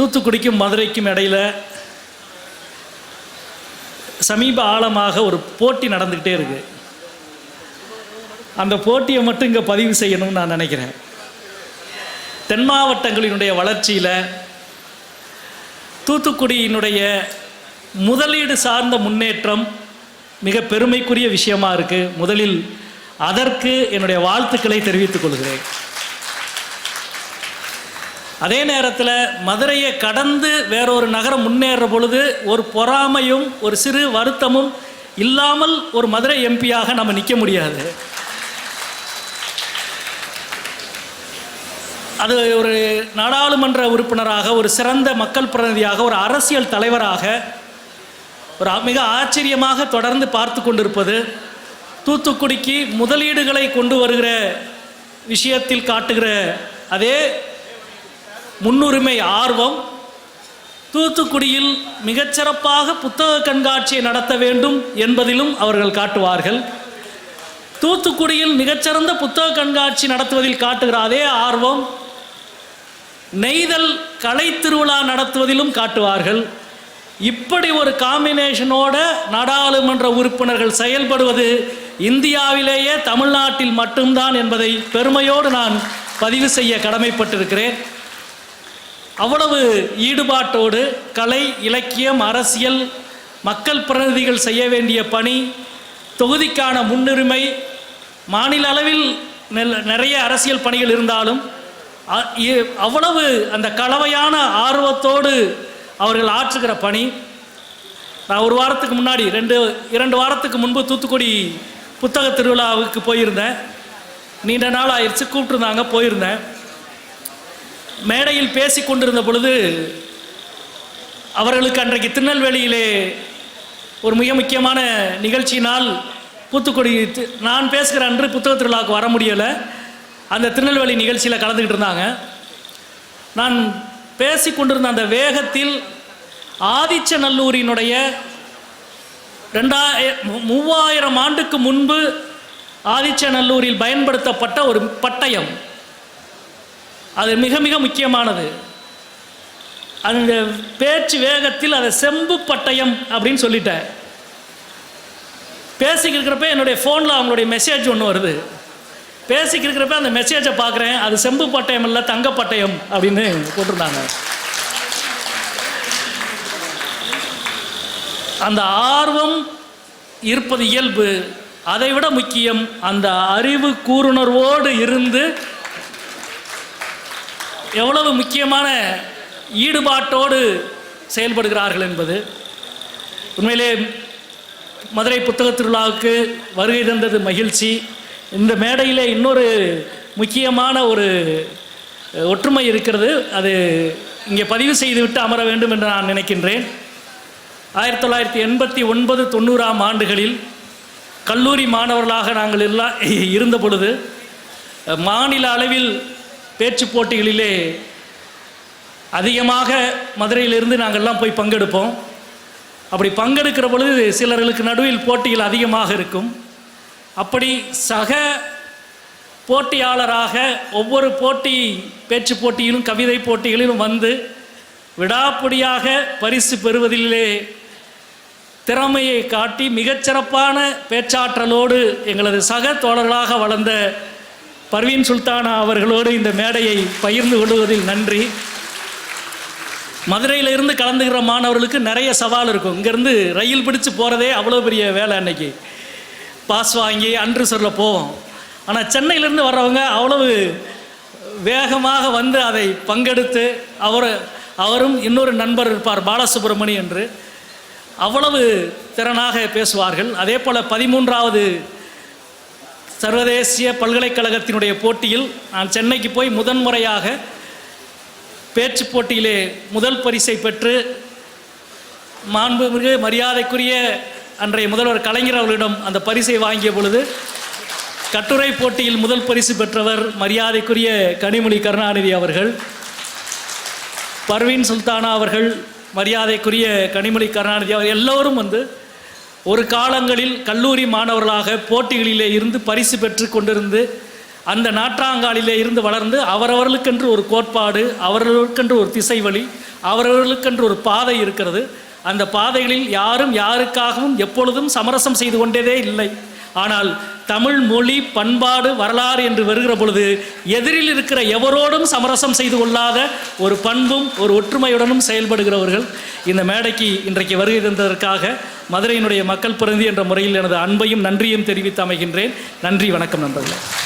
தூத்துக்குடிக்கும் மதுரைக்கும் இடையில் சமீப ஆழமாக ஒரு போட்டி நடந்துக்கிட்டே இருக்கு. அந்த போட்டியை மட்டும் இங்கே பதிவு செய்யணும்னு நான் நினைக்கிறேன். தென் மாவட்டங்களினுடைய வளர்ச்சியில் தூத்துக்குடியினுடைய முதலீடு சார்ந்த முன்னேற்றம் மிக பெருமைக்குரிய விஷயமா இருக்குது முதலில் அதற்கு என்னுடைய வாழ்த்துக்களை தெரிவித்துக் கொள்கிறேன். அதே நேரத்தில் மதுரையை கடந்து வேறொரு நகரம் முன்னேற பொழுது ஒரு பொறாமையும் ஒரு சிறு வருத்தமும் இல்லாமல் ஒரு மதுரை எம்பியாக நம்ம நிற்க முடியாது. அது ஒரு நாடாளுமன்ற உறுப்பினராக ஒரு சிறந்த மக்கள் பிரதிநிதியாக ஒரு அரசியல் தலைவராக ஒரு மிக ஆச்சரியமாக தொடர்ந்து பார்த்து கொண்டிருப்பது தூத்துக்குடிக்கு முதலீடுகளை கொண்டு வருகிற விஷயத்தில் காட்டுகிற அதே முன்னுரிமை ஆர்வம். தூத்துக்குடியில் மிகச்சிறப்பாக புத்தக கண்காட்சியை நடத்த வேண்டும் என்பதிலும் அவர்கள் காட்டுவார்கள். தூத்துக்குடியில் மிகச்சிறந்த புத்தக கண்காட்சி நடத்துவதில் காட்டுகிற அதே ஆர்வம் நெய்தல் கலை திருவிழா நடத்துவதிலும் காட்டுவார்கள். இப்படி ஒரு காம்பினேஷனோட நாடாளுமன்ற உறுப்பினர்கள் செயல்படுவது இந்தியாவிலேயே தமிழ்நாட்டில் மட்டும்தான் என்பதை பெருமையோடு நான் பதிவு செய்ய கடமைப்பட்டிருக்கிறேன். அவ்வளவு ஈடுபாட்டோடு கலை இலக்கியம் அரசியல் மக்கள் பிரதிநிதிகள் செய்ய வேண்டிய பணி தொகுதிக்கான முன்னுரிமை மாநில அளவில் நெல்- நிறைய அரசியல் பணிகள் இருந்தாலும் இ- அவ்வளவு அந்த கலவையான ஆர்வத்தோடு அவர்கள் ஆற்றுகிற பணி. நான் ஒரு வாரத்துக்கு முன்னாடி ரெண்டு இரண்டு வாரத்துக்கு முன்பு தூத்துக்குடி புத்தக திருவிழாவுக்கு போயிருந்தேன். நீண்ட நாள் ஆயிடுச்சு கூப்பிட்டுருந்தாங்க போயிருந்தேன். மேடையில் பேசி கொண்டிருந்த பொழுது அவர்களுக்கு அன்றைக்கு திருநெல்வேலியிலே ஒரு மிக முக்கியமான நிகழ்ச்சியினால் தூத்துக்குடி நான் பேசுகிற அன்று புத்தக திருவிழாவுக்கு வர முடியலை. அந்த திருநெல்வேலி நிகழ்ச்சியில் கலந்துக்கிட்டு இருந்தாங்க. நான் பேசி கொண்டிருந்த அந்த வேகத்தில் ஆதிச்சநல்லூரினுடைய ரெண்டாய மூவாயிரம் ஆண்டுக்கு முன்பு ஆதிச்சநல்லூரில் பயன்படுத்தப்பட்ட ஒரு பட்டயம். அது மிக மிக முக்கியமானது. அந்த பேச்சு வேகத்தில் அதை செம்பு பட்டயம் அப்படின்னு சொல்லிட்டேன். பேசிக்கிட்டு இருக்கிறப்ப என்னுடைய ஃபோனில் அவங்களுடைய மெசேஜ் ஒன்று வருது. பேசிக்கிட்டு இருக்கிறப்ப அந்த மெசேஜை பார்க்குறேன். அது செம்பு பட்டயம் இல்லை தங்க பட்டயம் அப்படின்னு போட்டிருந்தாங்க. அந்த ஆர்வம் இருப்பது இயல்பு. அதை விட முக்கியம் அந்த அறிவு கூறுணர்வோடு இருந்து எவ்வளவு முக்கியமான ஈடுபாட்டோடு செயல்படுகிறார்கள் என்பது. உண்மையிலே மதுரை புத்தக திருவிழாவுக்கு வருகை தந்தது மகிழ்ச்சி. இந்த மேடையிலே இன்னொரு முக்கியமான ஒரு ஒற்றுமை இருக்கிறது. அது இங்கே பதிவு செய்துவிட்டு அமர வேண்டும் என்று நான் நினைக்கின்றேன். ஆயிரத்தி தொள்ளாயிரத்தி எண்பத்தி ஒன்பது தொண்ணூறாம் ஆண்டுகளில் கல்லூரி மாணவர்களாக நாங்கள் எல்லாம் இருந்த பொழுது மாநில அளவில் பேச்சு போட்டிகளிலே அதிகமாக மதுரையிலிருந்து நாங்கள்லாம் போய் பங்கெடுப்போம். அப்படி பங்கெடுக்கிற பொழுது சிலர்களுக்கு நடுவில் போட்டிகள் அதிகமாக இருக்கும். அப்படி சக போட்டியாளராக ஒவ்வொரு போட்டி பேச்சு போட்டியிலும் கவிதை போட்டிகளிலும் வந்து விடாப்பிடியாக பரிசு பெறுவதிலே திறமையை காட்டி மிகச்சிறப்பான பேச்சாற்றலோடு எங்களது சக தோழர்களாக வளர்ந்த பர்வீன் சுல்தானா அவர்களோடு இந்த மேடையை பகிர்ந்து கொள்வதில் நன்றி. மதுரையிலிருந்து கலந்துக்கிற மாணவர்களுக்கு நிறைய சவால் இருக்கும். இங்கேருந்து ரயில் பிடிச்சு போகிறதே அவ்வளோ பெரிய வேலை அன்னைக்கு. பாஸ் வாங்கி அன்று சொல்ல போவோம். ஆனால் சென்னையிலேருந்து வர்றவங்க அவ்வளவு வேகமாக வந்து அதை பங்கெடுத்து அவர் அவரும் இன்னொரு நண்பர் இருப்பார் பாலசுப்ரமணி என்று அவ்வளவு திறனாக பேசுவார்கள். அதே போல் பதிமூன்றாவது சர்வதேசிய பல்கலைக்கழகத்தினுடைய போட்டியில் நான் சென்னைக்கு போய் முதன்முறையாக பேச்சு போட்டியிலே முதல் பரிசை பெற்று மாண்புமிகு மரியாதைக்குரிய அன்றைய முதல்வர் கலைஞர் அவர்களிடம் அந்த பரிசை வாங்கிய பொழுது கட்டுரை போட்டியில் முதல் பரிசு பெற்றவர் மரியாதைக்குரிய கனிமொழி கருணாநிதி அவர்கள் பர்வீன் சுல்தானா அவர்கள் மரியாதைக்குரிய கனிமொழி கருணாநிதி அவர் எல்லோரும் வந்து ஒரு காலங்களில் கல்லூரி மாணவர்களாக போட்டிகளிலே இருந்து பரிசு பெற்று கொண்டிருந்து அந்த நாற்றாங்காலிலே இருந்து வளர்ந்து அவரவர்களுக்கென்று ஒரு கோட்பாடு அவர்களுக்கென்று ஒரு திசை வழி அவரவர்களுக்கென்று ஒரு பாதை இருக்கிறது. அந்த பாதைகளில் யாரும் யாருக்காகவும் எப்பொழுதும் சமரசம் செய்து கொண்டதே இல்லை. ஆனால் தமிழ் மொழி பண்பாடு வரலாறு என்று வருகிற பொழுது எதிரில் இருக்கிற எவரோடும் சமரசம் செய்து கொள்ளாத ஒரு பண்பும் ஒரு ஒற்றுமையுடனும் செயல்படுகிறவர்கள் இந்த மேடைக்கு இன்றைக்கு வருகை தந்ததற்காக மதுரையினுடைய மக்கள் பிரதிநிதி என்ற முறையில் எனது அன்பையும் நன்றியும் தெரிவித்து அமைகின்றேன். நன்றி வணக்கம் நண்பர்களே.